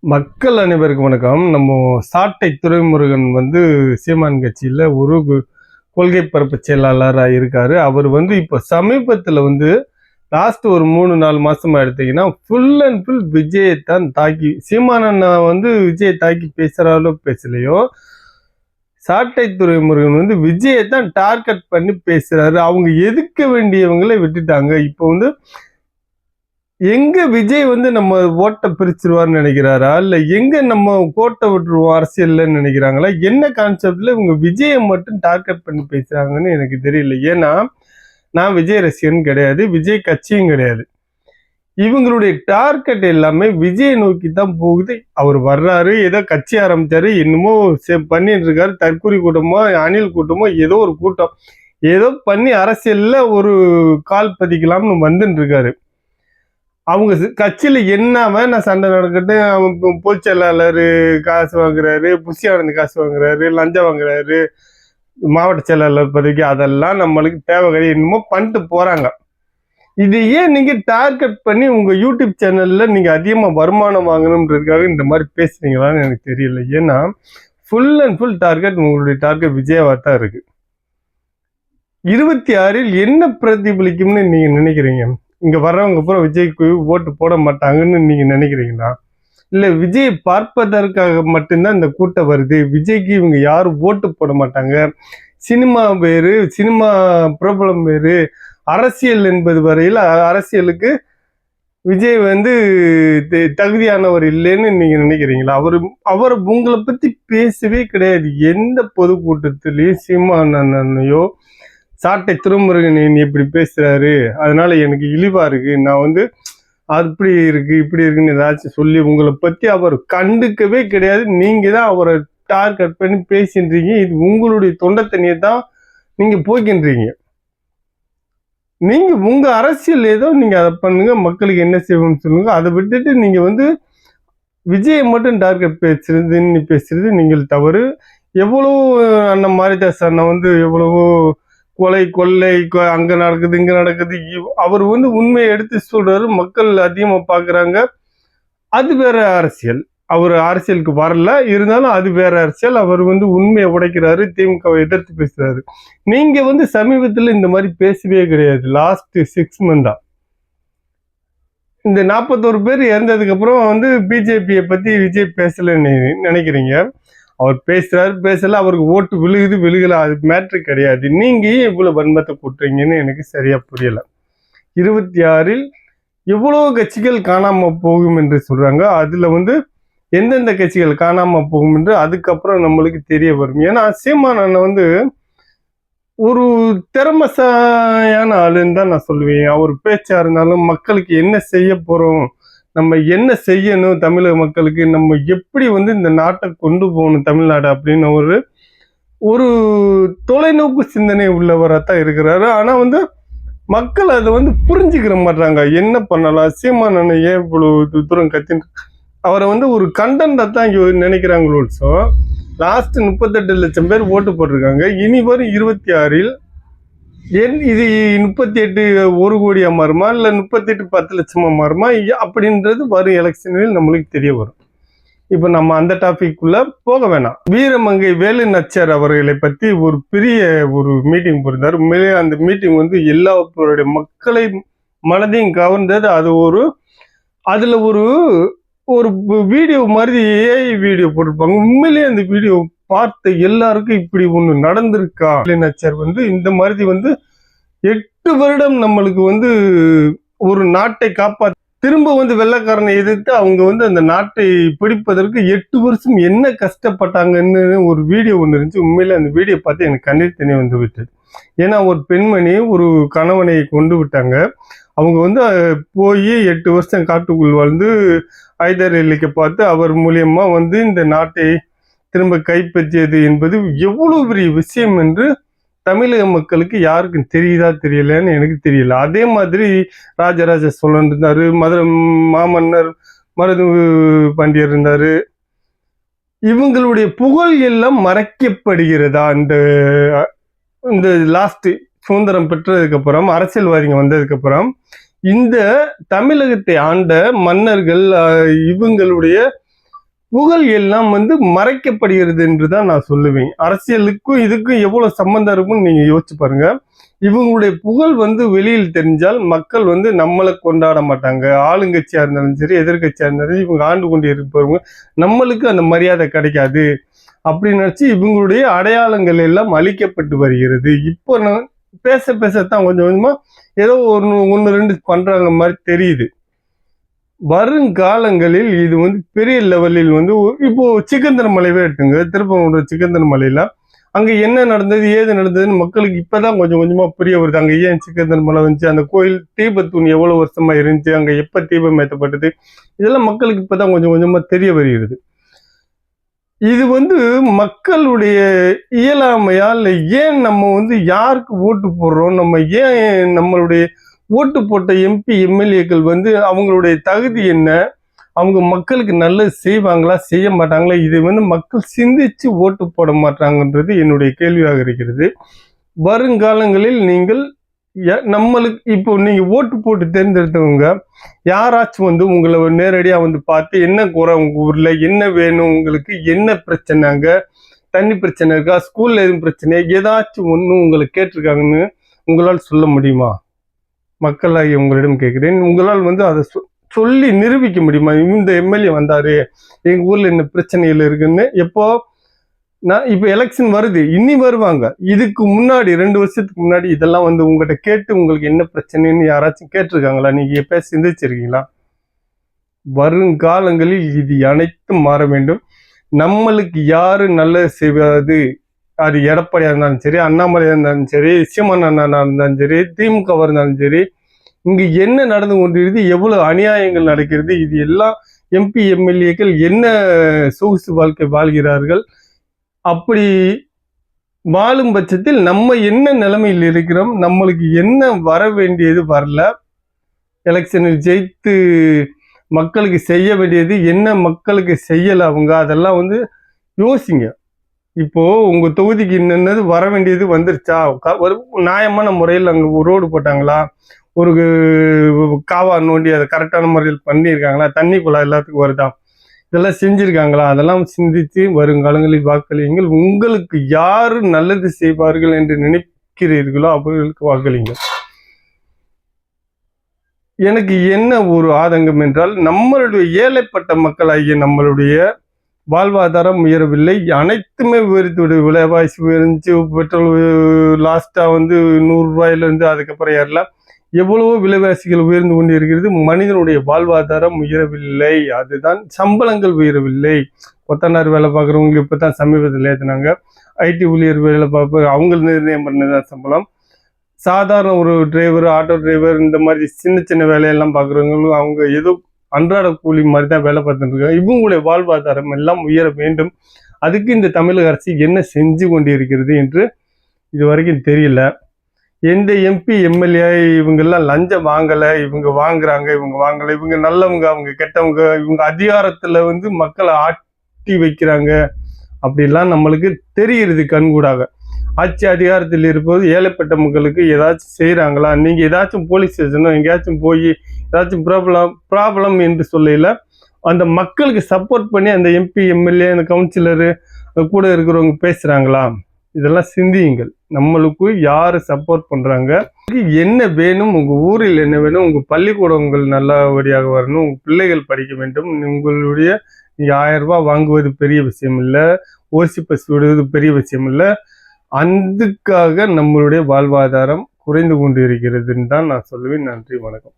மக்கள் அனைவருக்கும் வணக்கம். நம்ம சாட்டை துரைமுருகன் வந்து சீமான் கட்சியில் ஒரு கு- கொள்கை பரப்பு செயலாளராக இருக்காரு. அவர் வந்து இப்போ சமீபத்தில் வந்து லாஸ்ட் ஒரு மூணு நாலு மாசமா எடுத்தீங்கன்னா ஃபுல் அண்ட் ஃபுல் விஜயை தான் தாக்கி சீமானண்ணா வந்து விஜயை தாக்கி பேசுறாலோ பேசலையோ சாட்டை துறைமுருகன் வந்து விஜயை தான் டார்கெட் பண்ணி பேசுறாரு. அவங்க எதுக்க வேண்டியவங்களே விட்டுட்டாங்க. இப்போ வந்து எங்க விஜய் வந்து நம்ம ஓட்டை பிரிச்சிருவார்னு நினைக்கிறாரா? இல்ல எங்க நம்ம கோட்டை விட்டுருவோம் அரசியல்ல நினைக்கிறாங்களா? என்ன கான்செப்ட்ல இவங்க விஜயை மட்டும் டார்கெட் பண்ணி பேசுறாங்கன்னு எனக்கு தெரியல. ஏன்னா நான் விஜய் ரசிகன் கிடையாது விஜய் கட்சியும் கிடையாது. இவங்களுடைய டார்கெட் எல்லாமே விஜயை நோக்கி தான் போகுது. அவர் வர்றாரு ஏதோ கட்சி ஆரம்பிச்சாரு என்னமோ செ- பண்ணிட்டு இருக்காரு. தற்கூரி கூட்டமோ அணில் கூட்டமோ ஏதோ ஒரு கூட்டம். ஏதோ பண்ணி அரசியல்ல ஒரு கால் பதிக்கலாம்னு வந்துட்டு இருக்காரு. அவங்க கட்சியில் என்ன நான் சண்டை நடக்கட்டும் அவன் பொ- பொதுச் செயலாளர் காசு வாங்குறாரு புஷி காசு வாங்குறாரு லஞ்சம் வாங்குறாரு மாவட்ட செயலாளர் பதவிக்கு அதெல்லாம் நம்மளுக்கு தேவை கிடையாது. என்னமோ பண்ணிட்டு போகிறாங்க இது ஏன் டார்கெட் பண்ணி உங்கள் யூடியூப் சேனலில் நீங்கள் அதிகமாக வருமானம் வாங்கணுன்றதுக்காக இந்த மாதிரி பேசுறீங்களான்னு எனக்கு தெரியல. ஏன்னா ஃபுல் அண்ட் ஃபுல் டார்கெட் உங்களுடைய டார்கெட் விஜயவா தான் இருக்குது இருபத்தி ஆறில் என்ன பிரதிபலிக்கும்னு நீங்கள் நினைக்கிறீங்க? இங்கே வர்றவங்க பூரா விஜய்க்கு ஓட்டு போட மாட்டாங்கன்னு நீங்கள் நினைக்கிறீங்களா? இல்லை விஜய் பார்ப்பதற்காக மட்டும்தான் இந்த கூட்டம் வருது. விஜய்க்கு இவங்க யாரும் ஓட்டு போட மாட்டாங்க. சினிமா வேறு சினிமா பிரபலம் வேறு. அரசியல் என்பது வரையில் அரசியலுக்கு விஜய் வந்து த- தகுதியானவர் இல்லைன்னு நீங்கள் நினைக்கிறீங்களா? அவர் அவர் உங்களை பற்றி பேசவே கிடையாது. எந்த பொதுக்கூட்டத்திலையும் சீமானனையோ சாட்டை திருமுருகன் என்னை இப்படி பேசுறாரு. அதனால எனக்கு இழிவா இருக்கு. நான் வந்து அப்படி இருக்கு இப்படி இருக்குன்னு ஏதாச்சும் சொல்லி உங்களை பத்தி அவர் கண்டுக்கவே கிடையாது. நீங்க தான் அவரை டார்கெட் பண்ணி பேசின்றீங்க. இது உங்களுடைய தொண்டை தண்ணியை தான் நீங்க போய்க்கின்றீங்க நீங்க உங்க அரசியல் ஏதோ நீங்க அதை பண்ணுங்க. மக்களுக்கு என்ன செய்வோம்னு சொல்லுங்க. அதை விட்டுட்டு நீங்க வந்து விஜயை மட்டும் டார்கெட் பேசுறதுன்னு பேசுறது நீங்கள் தவறு. எவ்வளோ அண்ணன் மாரிதாஸ் அண்ணன் வந்து எவ்வளவோ கொலை கொள்ளை கொ- அங்க நடக்குது இங்க நடக்குது அவர் வந்து உண்மையை எடுத்து சொல்றாரு மக்கள் அதிகமா பாக்குறாங்க. அது வேற அரசியல். அவர் அரசியலுக்கு வரல. இருந்தாலும் அது வேற அரசியல். அவர் வந்து உண்மையை உடைக்கிறாரு திமுகவை எதிர்த்து பேசுறாரு. நீங்க வந்து சமீபத்துல இந்த மாதிரி பேசவே கிடையாது. லாஸ்ட் சிக்ஸ் மந்தா இந்த நாற்பத்தோரு பேர் இறந்ததுக்கு அப்புறம் வந்து பிஜேபியை பத்தி விஜய் பேசலன்னு நினைக்கிறீங்க. அவர் பேசுறாரு பேசல அவருக்கு ஓட்டு விழுகுது விழுகல அது மேட்ரு கிடையாது. நீங்க ஏன் இவ்வளவு வன்மத்தை கூட்டுறீங்கன்னு எனக்கு சரியா புரியல. இருபத்தி ஆறில் எவ்வளவு கட்சிகள் காணாம போகும் என்று சொல்றாங்க. அதுல வந்து எந்தெந்த கட்சிகள் காணாம போகும் என்று அதுக்கப்புறம் நம்மளுக்கு தெரிய வரும். ஏன்னா சீமான் அண்ணன் வந்து ஒரு திறமசாயான ஆளுன்னு தான் நான் சொல்லுவேன். அவர் பேச்சா இருந்தாலும் மக்களுக்கு என்ன செய்ய போறோம் நம்ம என்ன செய்யணும் தமிழக மக்களுக்கு நம்ம எப்படி வந்து இந்த நாட்டை கொண்டு போகணும் தமிழ்நாடு அப்படின்னு ஒரு ஒரு தொலைநோக்கு சிந்தனை உள்ளவராக தான் இருக்கிறாரு. ஆனால் வந்து மக்கள் அதை வந்து புரிஞ்சுக்கிற மாட்டாங்க என்ன பண்ணலாம்? சீமான் அண்ணன் ஏன் இவ்வளோ தூரம் கத்தின்னு அவரை வந்து ஒரு கண்டென்ட்டா தான் இங்கே நினைக்கிறாங்களோ லாஸ்ட் முப்பத்தெட்டு லட்சம் பேர் ஓட்டு போட்டிருக்காங்க. இனி வரும் இருபத்தி ஆறில் என் இது முப்பத்தி எட்டு ஒரு கோடியா மாறுமா? இல்லை முப்பத்தி எட்டு பத்து லட்சமா மாறுமா? அப்படின்றது வரும் எலெக்ஷனில் நம்மளுக்கு தெரிய வரும். இப்போ நம்ம அந்த டாபிக் போக வேணாம். வீரமங்கை வேலு நச்சர் அவர்களை பத்தி ஒரு பெரிய ஒரு மீட்டிங் போயிருந்தார் உண்மையிலே அந்த மீட்டிங் வந்து எல்லாருடைய மக்களை மனதையும் கவர்ந்தது. அது ஒரு அதுல ஒரு ஒரு வீடியோ மாதிரி ஏஐ வீடியோ போட்டிருப்பாங்க. உண்மையிலேயே அந்த வீடியோ பார்த்த எல்லாருக்கும் இப்படி ஒன்று நடந்திருக்கா? நச்சர் வந்து இந்த மாதிரி வந்து எட்டு வருடம் நம்மளுக்கு வந்து ஒரு நாட்டை காப்பாற்ற திரும்ப வந்து வெள்ளைக்காரனை எதிர்த்து அவங்க வந்து அந்த நாட்டை பிடிப்பதற்கு எட்டு வருஷம் என்ன கஷ்டப்பட்டாங்கன்னு ஒரு வீடியோ ஒன்று இருந்துச்சு. உண்மையில அந்த வீடியோ பார்த்து எனக்கு கண்ணீர் தண்ணி வந்து விட்டது. ஏன்னா ஒரு பெண்மணி ஒரு கணவனை கொண்டு விட்டாங்க. அவங்க வந்து போய் எட்டு வருஷம் காட்டுக்குள் வாழ்ந்து ஐதர் இல்லைக்கு பார்த்து அவர் மூலியமா வந்து இந்த நாட்டை திரும்ப கைப்பற்றியது என்பது எவ்வளவு பெரிய விஷயம் என்று தமிழக மக்களுக்கு யாருக்கும் தெரியுதா தெரியலன்னு எனக்கு தெரியல. அதே மாதிரி ராஜராஜ சோழன் இருந்தார் மதுரை மாமன்னர் மருது பாண்டியர் இருந்தார். இவங்களுடைய புகழ் எல்லாம் மறைக்கப்படுகிறதா? இந்த இந்த லாஸ்ட் சுதந்திரம் பெற்றதுக்கு அப்புறம் அரசியல்வாதிங்க வந்ததுக்கு அப்புறம் இந்த தமிழகத்தை ஆண்ட மன்னர்கள் இவங்களுடைய புகழ் எல்லாம் வந்து மறைக்கப்படுகிறது என்று தான் நான் சொல்லுவேன். அரசியலுக்கும் இதுக்கும் எவ்வளவு சம்பந்தம் இருக்கும்னு நீங்க யோசிச்சு பாருங்க. இவங்களுடைய புகழ் வந்து வெளியில் தெரிஞ்சால் மக்கள் வந்து நம்மளை கொண்டாட மாட்டாங்க. ஆளுங்கட்சியா இருந்தாலும் சரி எதிர்கட்சியா இருந்தாலும் சரி, இவங்க ஆண்டு கொண்டு இருப்பவங்க நம்மளுக்கு அந்த மரியாதை கிடைக்காது. அப்படின்னு நினைச்சு இவங்களுடைய அடையாளங்கள் எல்லாம் அழிக்கப்பட்டு வருகிறது. இப்போ நான் பேச பேசத்தான் கொஞ்சம் கொஞ்சமா ஏதோ ஒன்று ஒன்று ரெண்டு பண்றாங்க மாதிரி தெரியுது. வருங்காலங்களில் இது வந்து பெரிய லெவலில் வந்து இப்போ சிக்கந்தன மலைவே எடுத்துங்க. திருப்பூர் சிக்கந்தன மலையில அங்க என்ன நடந்தது ஏது நடந்ததுன்னு மக்களுக்கு இப்பதான் கொஞ்சம் கொஞ்சமா புரிய வருது. அங்க ஏன் சிக்கந்தன் மலை வந்துச்சு? அந்த கோயில் தீபத்தூண் எவ்வளவு வருஷமா இருந்துச்சு? அங்க எப்ப தீபம் ஏற்றப்பட்டது இதெல்லாம் மக்களுக்கு இப்பதான் கொஞ்சம் கொஞ்சமா தெரிய வருகிறது. இது வந்து மக்களுடைய இயலாமையால் ஏன் நம்ம வந்து யாருக்கு ஓட்டு போடுறோம்? நம்ம ஏன் நம்மளுடைய ஓட்டு போட்ட எம்பி எம்எல்ஏக்கள் வந்து அவங்களுடைய தகுதி என்ன? அவங்க மக்களுக்கு நல்லது செய்வாங்களா செய்ய மாட்டாங்களா? இதை வந்து மக்கள் சிந்திச்சு ஓட்டு போட மாட்டாங்கன்றது என்னுடைய கேள்வியாக இருக்கிறது. வருங்காலங்களில் நீங்கள் ய- நம்மளுக்கு இப்போ நீங்க ஓட்டு போட்டு தேர்ந்தெடுத்தவங்க யாராச்சும் வந்து உங்களை நேரடியாக வந்து பார்த்து என்ன குறை உங்க ஊர்ல என்ன வேணும் உங்களுக்கு என்ன பிரச்சனைங்க தண்ணி பிரச்சனை இருக்கா ஸ்கூல்ல எதுவும் பிரச்சனை ஏதாச்சும் ஒன்று உங்களை கேட்டிருக்காங்கன்னு உங்களால் சொல்ல முடியுமா? மக்களாகி உங்களிடம் கேட்கிறேன். உங்களால் வந்து அதை சொ- சொல்லி நிரூபிக்க முடியுமா? இந்த எம்எல்ஏ வந்தாரு எங்க ஊர்ல என்ன பிரச்சனைகள் இருக்குன்னு? எப்போ? நான் இப்போ எலெக்ஷன் வருது இனி வருவாங்க. இதுக்கு முன்னாடி ரெண்டு வருஷத்துக்கு முன்னாடி இதெல்லாம் வந்து உங்கள்கிட்ட கேட்டு உங்களுக்கு என்ன பிரச்சனைன்னு யாராச்சும் கேட்டிருக்காங்களா? நீங்கள் எப்போ சிந்திச்சிருக்கீங்களா? வருங்காலங்களில் இது அனைத்தும் மாற வேண்டும். நம்மளுக்கு யாரு நல்லது செய்வது? அது எடப்பாடியாக இருந்தாலும் சரி அண்ணாமலையாக இருந்தாலும் சரி சீமான் அண்ணா இருந்தாலும் சரி திமுகவாக இருந்தாலும் சரி இங்கு என்ன நடந்து கொண்டிருக்கிறது எவ்வளவு அநியாயங்கள் நடக்கிறது இது எல்லாம் எம்பி எம்எல்ஏக்கள் என்ன சொகுசு வாழ்க்கை வாழ்கிறார்கள்? அப்படி வாழும் பட்சத்தில் நம்ம என்ன நிலைமையில் இருக்கிறோம்? நம்மளுக்கு என்ன வர வேண்டியது வரல? எலெக்ஷனில் ஜெயித்து மக்களுக்கு செய்ய வேண்டியது என்ன மக்களுக்கு செய்யலை அவங்க? அதெல்லாம் வந்து யோசிங்க. இப்போ உங்க தொகுதிக்கு என்னென்னது வர வேண்டியது வந்துருச்சா? ஒரு நியாயமான முறையில் அங்கே ரோடு போட்டாங்களா? ஒரு காவா நோண்டி அதை கரெக்டான முறையில் பண்ணியிருக்காங்களா? தண்ணி குழா எல்லாத்துக்கும் வருதா? இதெல்லாம் செஞ்சுருக்காங்களா? அதெல்லாம் சிந்தித்து வருங்காலங்களில் வாக்களியுங்கள். உங்களுக்கு யார் நல்லது செய்வார்கள் என்று நினைக்கிறீர்களோ அவர்களுக்கு வாக்களிங்க எனக்கு என்ன ஒரு ஆதங்கம் என்றால் நம்மளுடைய ஏழைப்பட்ட மக்களாகிய நம்மளுடைய வாழ்வாதாரம் உயரவில்லை. அனைத்துமே உயர்த்து விடுது விலைவாசி உயர்ந்துச்சு. பெட்ரோல் லாஸ்ட்டாக வந்து நூறு அதுக்கப்புறம் ஏறலாம் எவ்வளவோ விலைவாசிகள் உயர்ந்து கொண்டு இருக்கிறது. மனிதனுடைய வாழ்வாதாரம் உயரவில்லை. அதுதான் சம்பளங்கள் உயரவில்லை. கொத்தனார் வேலை பார்க்குறவங்களுக்கு இப்போ தான் சமீபத்தில் ஏற்றினாங்க ஐடி ஊழியர் வேலை பார்ப்ப அவங்க நிர்ணயம் பண்ணதான் சம்பளம். சாதாரண ஒரு டிரைவர் ஆட்டோ டிரைவர் இந்த மாதிரி சின்ன சின்ன வேலையெல்லாம் பார்க்குறவங்களும் அவங்க ஏதோ அன்றாட கூலி மாதிரி தான் வேலை பார்த்துட்டு இருக்காங்க. இவங்களுடைய வாழ்வாதாரம் எல்லாம் உயர வேண்டும். அதுக்கு இந்த தமிழக அரசு என்ன செஞ்சு கொண்டு இருக்கிறது என்று இது வரைக்கும் தெரியல. எந்த எம்பி எம்எல்ஏ இவங்கெல்லாம் லஞ்சம் வாங்கலை. இவங்க வாங்குறாங்க இவங்க வாங்கலை. இவங்க நல்லவங்க அவங்க கெட்டவங்க இவங்க அதிகாரத்தில் வந்து மக்களை ஆட்டி வைக்கிறாங்க. அப்படிலாம் நம்மளுக்கு தெரிகிறது கண்கூடாக. ஆட்சி அதிகாரத்தில் இருப்பது ஏழைப்பட்ட மக்களுக்கு ஏதாச்சும் செய்கிறாங்களா நீங்கள் ஏதாச்சும் போலீஸ் ஸ்டேஷனோ எங்கேயாச்சும் போய் ஏதாச்சும் ப்ராப்ளம் ப்ராப்ளம் என்று சொல்லையில் அந்த மக்களுக்கு சப்போர்ட் பண்ணி அந்த எம்பி எம்எல்ஏ அந்த கவுன்சிலரு கூட இருக்கிறவங்க பேசுகிறாங்களா இதெல்லாம் சிந்தியுங்கள். நம்மளுக்கு யார் சப்போர்ட் பண்ணுறாங்க என்ன வேணும்? உங்கள் ஊரில் என்ன வேணும்? உங்கள் பள்ளிக்கூடங்கள் நல்லபடியாக வரணும்? உங்கள் பிள்ளைகள் படிக்க வேண்டும். உங்களுடைய ஆயிரம் ரூபாய் வாங்குவது பெரிய விஷயம் இல்லை. ஓசி பஸ் விடுவது பெரிய விஷயம் இல்லை. அதுக்காக நம்மளுடைய வாழ்வாதாரம் குறைந்து கொண்டு இருக்கிறதுன்னு தான் நான் சொல்லுவேன். நன்றி வணக்கம்.